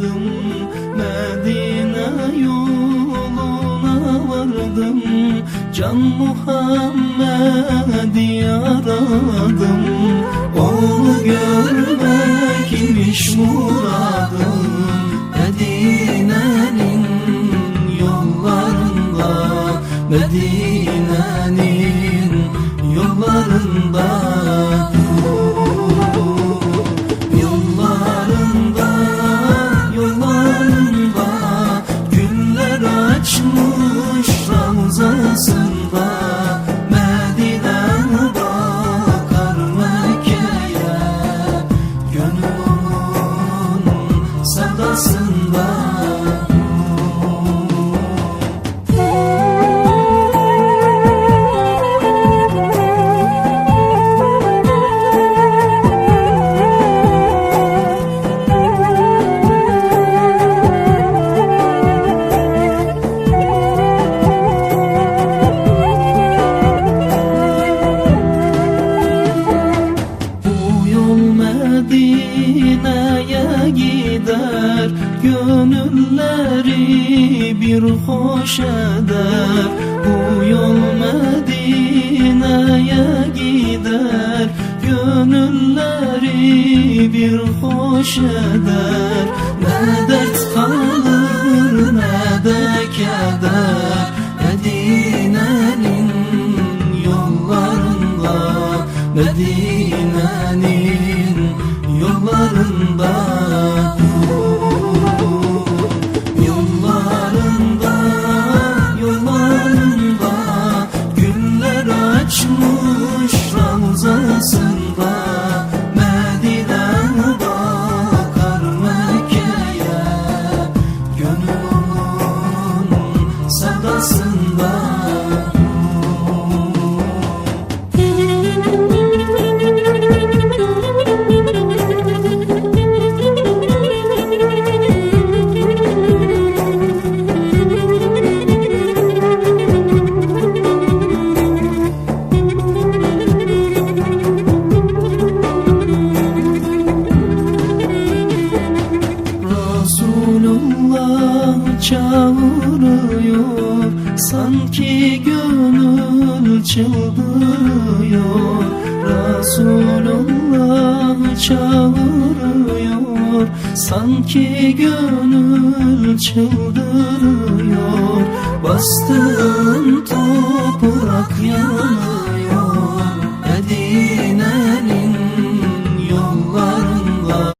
vardım Medine yoluna vardım Can Muhammed'i aradım Onu görmek imiş murat. Medine'ye gider Gönülleri bir hoş eder Bu yol Medine'ye gider Gönülleri bir hoş eder Ne dert kalır ne de keder. Medine'nin yollarında Medine yollarında çağırıyor Sanki gönül çıldırıyor. Resulullah çağırıyor. Sanki gönül çıldırıyor. Bastığın toprak yana